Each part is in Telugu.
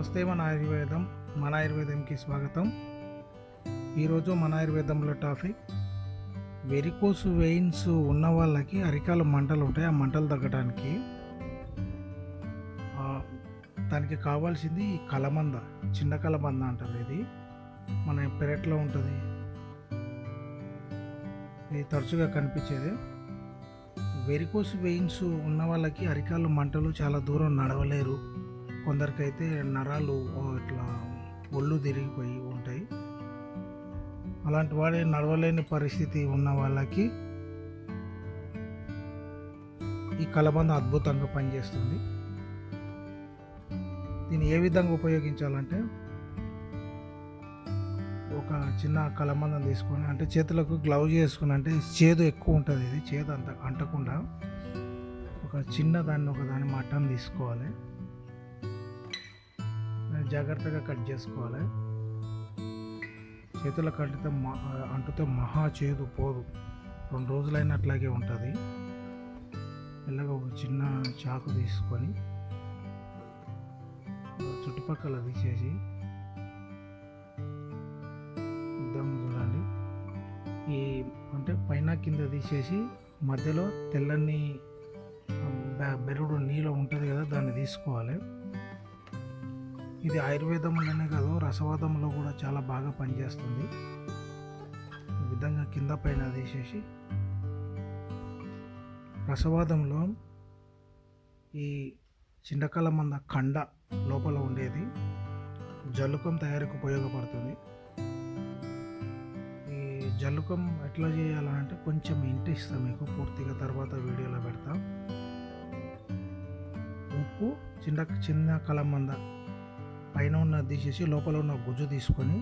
నమస్తే మన ఆయుర్వేదం మన ఆయుర్వేదంకి స్వాగతం. ఈరోజు మన ఆయుర్వేదంలో టాపిక్ వెరికోస్ వెయిన్స్ ఉన్న వాళ్ళకి అరికాల మంటలు ఉంటాయి. ఆ మంటలు తగ్గడానికి దానికి కావాల్సింది కలమంద చిన్న కలమంద అంటారు ఇది. మన పెరట్లో ఉంటుంది. ఇది తరచుగా కనిపించేది. వెరికోస్ వెయిన్స్ ఉన్న వాళ్ళకి అరికాలు మంటలు చాలా దూరం నడవలేరు. కొందరికైతే నరాలు ఇట్లా ఒళ్ళు తిరిగిపోయి ఉంటాయి. అలాంటి వాడే నడవలేని పరిస్థితి ఉన్న వాళ్ళకి ఈ కలబంద అద్భుతంగా పనిచేస్తుంది. దీన్ని ఏ విధంగా ఉపయోగించాలంటే ఒక చిన్న కలబందం తీసుకొని అంటే చేతులకు గ్లౌజ్ చేసుకుని అంటే చేదు ఎక్కువ ఉంటుంది ఇది చేదు అంత అంటకుండా ఒక చిన్న దాన్ని ఒక దాన్ని మటన్ తీసుకోవాలి. జాగ్రత్తగా కట్ చేసుకోవాలి. చేతుల కట్టితే మా అంటుతే మహా చేదు పోదు. రెండు రోజులైనా అట్లాగే ఉంటుంది. మెల్లగా ఒక చిన్న చాకు తీసుకొని చుట్టుపక్కల తీసేసి ఇద్దాము చూడండి. ఈ అంటే పైన కింద తీసేసి మధ్యలో తెల్లని బెరడు నీళ్ళు ఉంటుంది కదా దాన్ని తీసుకోవాలి. ఇది ఆయుర్వేదంలోనే కాదు రసవాదంలో కూడా చాలా బాగా పనిచేస్తుంది. ఈ విధంగా కింద పైన తీసేసి రసవాదంలో ఈ చిండకల మంద కండ లోపల ఉండేది. జల్లుకం తయారీకి ఉపయోగపడుతుంది. ఈ జల్లుకం ఎట్లా చేయాలంటే కొంచెం ఇంట్రెస్ట్ మీకు పూర్తిగా తర్వాత వీడియోలో పెడతా. ఉప్పు చిన్న చిన్న కలమంద పైన ఉన్న తీసేసి లోపల ఉన్న గుజ్జు తీసుకొని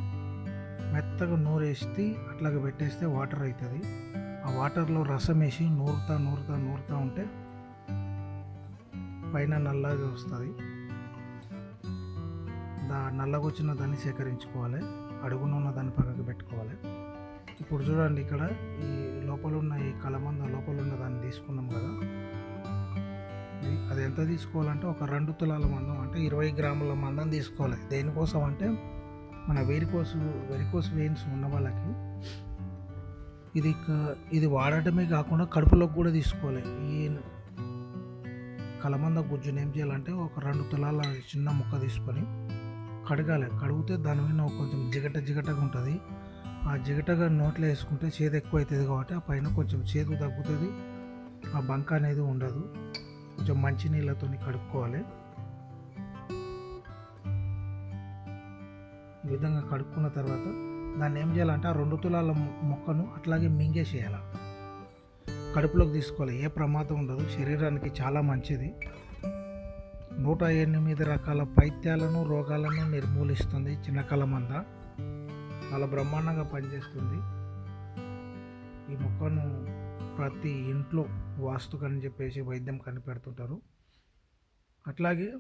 మెత్తగా నూరేసి అట్లాగే పెట్టేస్తే వాటర్ అవుతుంది ఆ వాటర్లో రసం వేసి నూరుతా నూరుతా నూరుతా ఉంటే పైన నల్లగా వస్తుంది. దా నల్లగా వచ్చిన దాన్ని సేకరించుకోవాలి. అడుగున ఉన్న దాన్ని పక్కకు పెట్టుకోవాలి. ఇప్పుడు చూడండి ఇక్కడ ఈ లోపల ఉన్న ఈ కలమంద లోపల ఉన్న దాన్ని తీసుకున్నాం కదా. అది ఎంత తీసుకోవాలంటే ఒక రెండు తులాల మందం అంటే ఇరవై గ్రాముల మందం తీసుకోవాలి. దేనికోసం అంటే మన వెరికోసు వెరికోస్ వెయిన్స్ ఉన్న వాళ్ళకి ఇది ఇది వాడటమే కాకుండా కడుపులోకి కూడా తీసుకోవాలి. ఈ కలమంద గుజ్జుని ఏం చేయాలంటే ఒక రెండు తులాల చిన్న ముక్క తీసుకొని కడగాలి. కడిగితే దాని మీద కొంచెం జిగట జిగటగా ఉంటుంది. ఆ జిగటగా నోట్లో వేసుకుంటే చేదు ఎక్కువ అవుతుంది కాబట్టి ఆ పైన కొంచెం చేదు తగ్గుతుంది. ఆ బంక అనేది ఉండదు. కొంచెం మంచి నీళ్ళతో కడుక్కోవాలి. ఈ విధంగా కడుక్కున్న తర్వాత దాన్ని ఏం చేయాలంటే ఆ రెండు తులాల మొక్కను అట్లాగే మింగేసేయాలి. కడుపులోకి తీసుకోవాలి. ఏ ప్రమాదం ఉండదు. శరీరానికి చాలా మంచిది. నూట ఎనిమిది రకాల పైత్యాలను రోగాలను నిర్మూలిస్తుంది చిన్న కలమంద. చాలా బ్రహ్మాండంగా పనిచేస్తుంది. ఈ మొక్కను ప్రతి ఇంట్లో వాస్తుకని చెప్పేసి వైద్యం కనిపెడుతుంటారు. అట్లాగే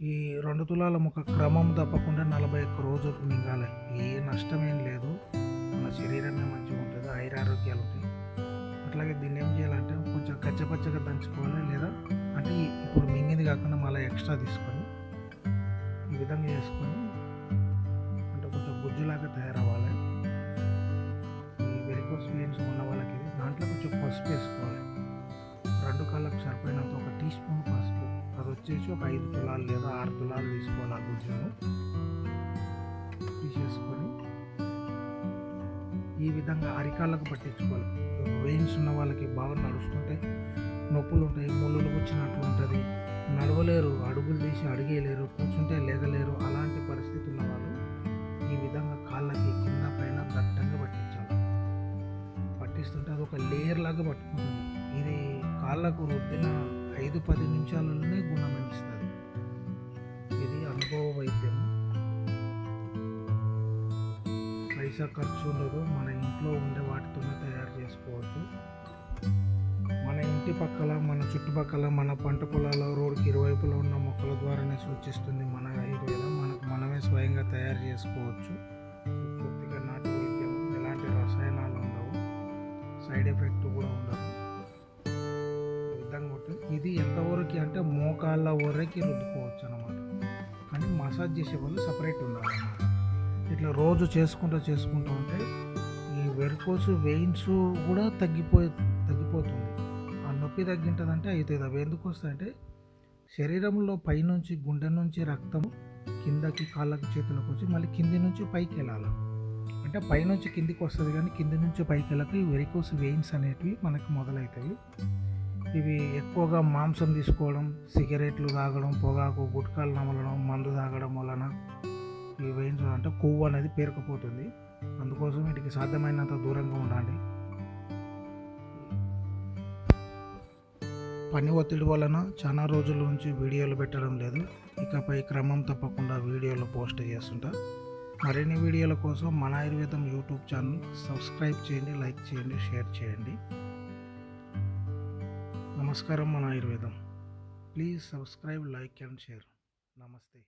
ఈ రెండు తులాల ముఖ క్రమం తప్పకుండా నలభై ఒక్క రోజులు మింగాలి. ఏ నష్టమేం లేదు. మన శరీరమే మంచిగా ఉంటుంది. ఆయురారోగ్యాలు ఉంటాయి. అట్లాగే దీన్ని ఏం చేయాలంటే కొంచెం కచ్చపచ్చగా దంచుకోవాలి. లేదా అంటే ఇప్పుడు మింగింది కాకుండా మళ్ళీ ఎక్స్ట్రా తీసుకొని ఈ విధంగా చేసుకొని అంటే కొంచెం గుజ్జులాగా తయారవ్వాలి. ఈ వెరికోస్ వెయిన్స్ ఉన్న వాళ్ళకి దాంట్లో కొంచెం పసుపు వేసుకోవాలి. రెండు కాళ్ళకు సరిపోయినంత ఒక టీ స్పూన్ పసుపు. అది వచ్చేసి ఒక ఐదు తులాలు లేదా ఆరు తులాలు తీసుకోవాలి ఆ గుజ్జును. తీసేసుకొని ఈ విధంగా అరికాళ్ళకు పట్టించుకోవాలి. వెయిన్స్ ఉన్న వాళ్ళకి బాగా నడుస్తుంటే నొప్పులు ఉంటాయి ముళ్ళు వచ్చినట్లు ఉంటుంది. నడవలేరు అడుగులు తీసి అడిగేయలేరు కూర్చుంటే లేగలేరు. అలాంటి పరిస్థితి ఒక లేయర్ లాగా పట్టుకుంటుంది. ఇది కాళ్ళకు రుద్దిన ఐదు పది నిమిషాలలోనే గుణమనిస్తుంది ఇది అనుభవ వైద్యం. పైసా ఖర్చు ఉండదు. మన ఇంట్లో ఉండే వాటితోనే తయారు చేసుకోవచ్చు. మన ఇంటి పక్కల మన చుట్టుపక్కల మన పంట పొలాల రోడ్డుకి ఇరువైపులా ఉన్న మొక్కల ద్వారానే సూచిస్తుంది మన ఆయుర్వేదం. మనకు మనమే స్వయంగా తయారు చేసుకోవచ్చు. పూర్తిగా నాటు వైద్యం. ఎలాంటి రసాయనాలు సైడ్ ఎఫెక్ట్ కూడా ఉండదు. ఈ విధంగా ఉంటుంది ఇది ఎంతవరకు అంటే మోకాళ్ళ వరకు రుద్దుకోవచ్చు అనమాట కానీ మసాజ్ చేసే వాళ్ళు సపరేట్ ఉండాలన్నమాట. ఇట్లా రోజు చేసుకుంటూ చేసుకుంటూ ఉంటే ఈ వెరికోస్ వెయిన్స్ కూడా తగ్గిపోయి తగ్గిపోతుంది. ఆ నొప్పి తగ్గింటుందంటే అవుతుంది అవి ఎందుకు వస్తాయంటే శరీరంలో పైనుంచి గుండె నుంచి రక్తం కిందకి కాళ్ళకి చేతులకు వచ్చి మళ్ళీ కింది నుంచి పైకి వెళ్ళాలి. అంటే పైనుంచి కిందికి వస్తుంది కానీ కింది నుంచి పైకి వెళ్ళక ఈ వెరికోస్ వెయిన్స్ అనేటివి మనకి మొదలవుతాయి ఇవి ఎక్కువగా మాంసం తీసుకోవడం సిగరెట్లు తాగడం పొగాకు గుట్కాలు నమలడం మందు తాగడం వలన ఈ వెయిన్స్ అంటే కొవ్వు అనేది పేరుకుపోతుంది. అందుకోసం వీటికి సాధ్యమైనంత దూరంగా ఉండాలి పని ఒత్తిడి వలన చాలా రోజుల నుంచి వీడియోలు పెట్టడం లేదు. ఇకపై క్రమం తప్పకుండా వీడియోలు పోస్ట్ చేస్తుంటా. మరిన్ని వీడియోల కోసం మన ఆయుర్వేదం యూట్యూబ్ ఛానల్ సబ్స్క్రైబ్ చేయండి లైక్ చేయండి షేర్ చేయండి. నమస్కారం మన Ayurvedam. Please subscribe like and share. నమస్తే.